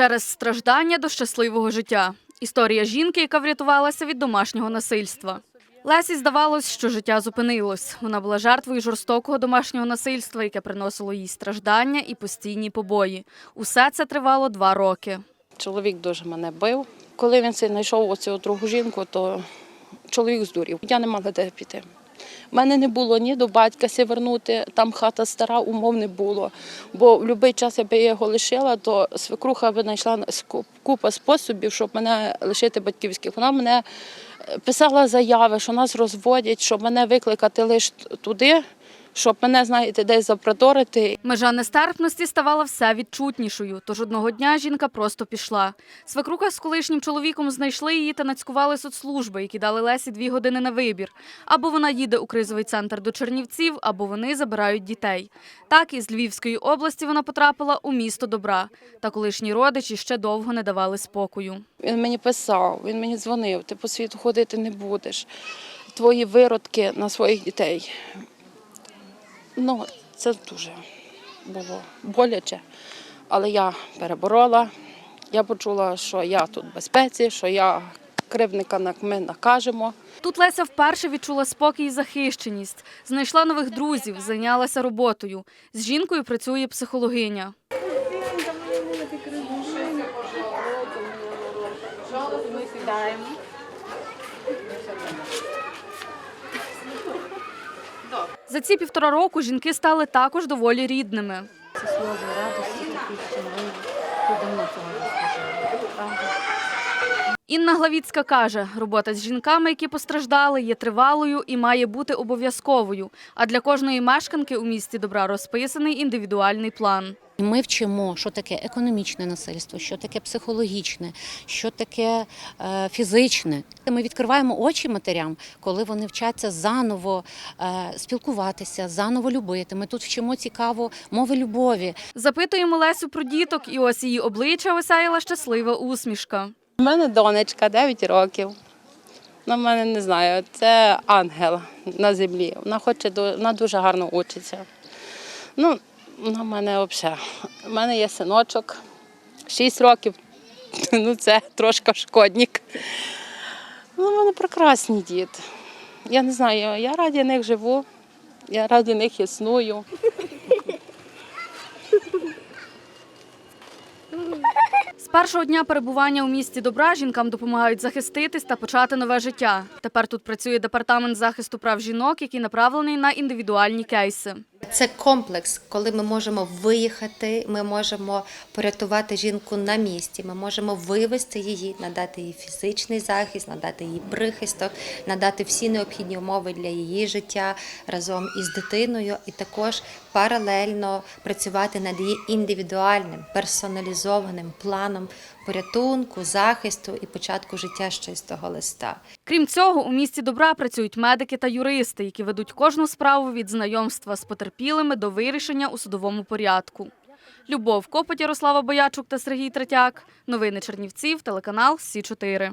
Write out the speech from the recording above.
Через страждання до щасливого життя. Історія жінки, яка врятувалася від домашнього насильства. Лесі здавалось, що життя зупинилось. Вона була жертвою жорстокого домашнього насильства, яке приносило їй страждання і постійні побої. Усе це тривало два роки. Чоловік дуже мене бив. Коли він знайшов оцю другу жінку, то чоловік здурів. Я не мала де піти. Мене не було ні до батька сівернути. там хата стара, умов не було. Бо в будь-який час, якби я його лишила, то свекруха би знайшла купа способів, щоб мене лишити батьківських. Вона мене е, писала заяви, що нас розводять, щоб мене викликати лише туди, щоб мене, знаєте, десь запроторити. Межа нестерпності ставала все відчутнішою. Тож одного дня жінка просто пішла. Свекруха з колишнім чоловіком знайшли її та нацькували соцслужби, які дали Лесі дві години на вибір. Або вона їде у кризовий центр до Чернівців, або вони забирають дітей. Так із Львівської області вона потрапила у місто добра. Та колишні родичі ще довго не давали спокою. Він мені писав, він мені дзвонив, ти по світу ходити не будеш. Твої виродки на своїх дітей. Ну, це дуже було боляче. Але я переборола. Я почула, що я тут в безпеці, що я кривника ми накажемо. Тут Леся вперше відчула спокій і захищеність, знайшла нових друзів, зайнялася роботою. З жінкою працює психологиня. За ці півтора року жінки стали також доволі рідними. Це сльози радості, такі що ми давно цього заслужила. Правда? Інна Главіцька каже, робота з жінками, які постраждали, є тривалою і має бути обов'язковою. А для кожної мешканки у місті добра розписаний індивідуальний план. Ми вчимо, що таке економічне насильство, що таке психологічне, що таке е, фізичне. Ми відкриваємо очі матерям, коли вони вчаться заново е, спілкуватися, заново любити. Ми тут вчимо цікаво мови любові. Запитуємо Лесю про діток, і ось її обличчя осяяла щаслива усмішка. У мене донечка 9 років. Вона в мене не знаю, це ангел на землі. Вона хоче вона дуже гарно учиться. Ну, вона в мене взагалі. У мене є синочок, 6 років. Ну, це трошки шкодник. Ну, в мене прекрасні діти. Я не знаю, я раді них живу, я раді них існую. Першого дня перебування у місті добра жінкам допомагають захиститись та почати нове життя. Тепер тут працює департамент захисту прав жінок, який направлений на індивідуальні кейси. Це комплекс, коли ми можемо виїхати, ми можемо порятувати жінку на місці, ми можемо вивести її, надати їй фізичний захист, надати їй прихисток, надати всі необхідні умови для її життя разом із дитиною, і також паралельно працювати над її індивідуальним персоналізованим планом порятунку, захисту і початку життя з чистого листа. Крім цього, у місті добра працюють медики та юристи, які ведуть кожну справу від знайомства з потерпілими до вирішення у судовому порядку. Любов Копоть, Ярослава Боячук та Сергій Третяк. Новини Чернівців, телеканал Сі 4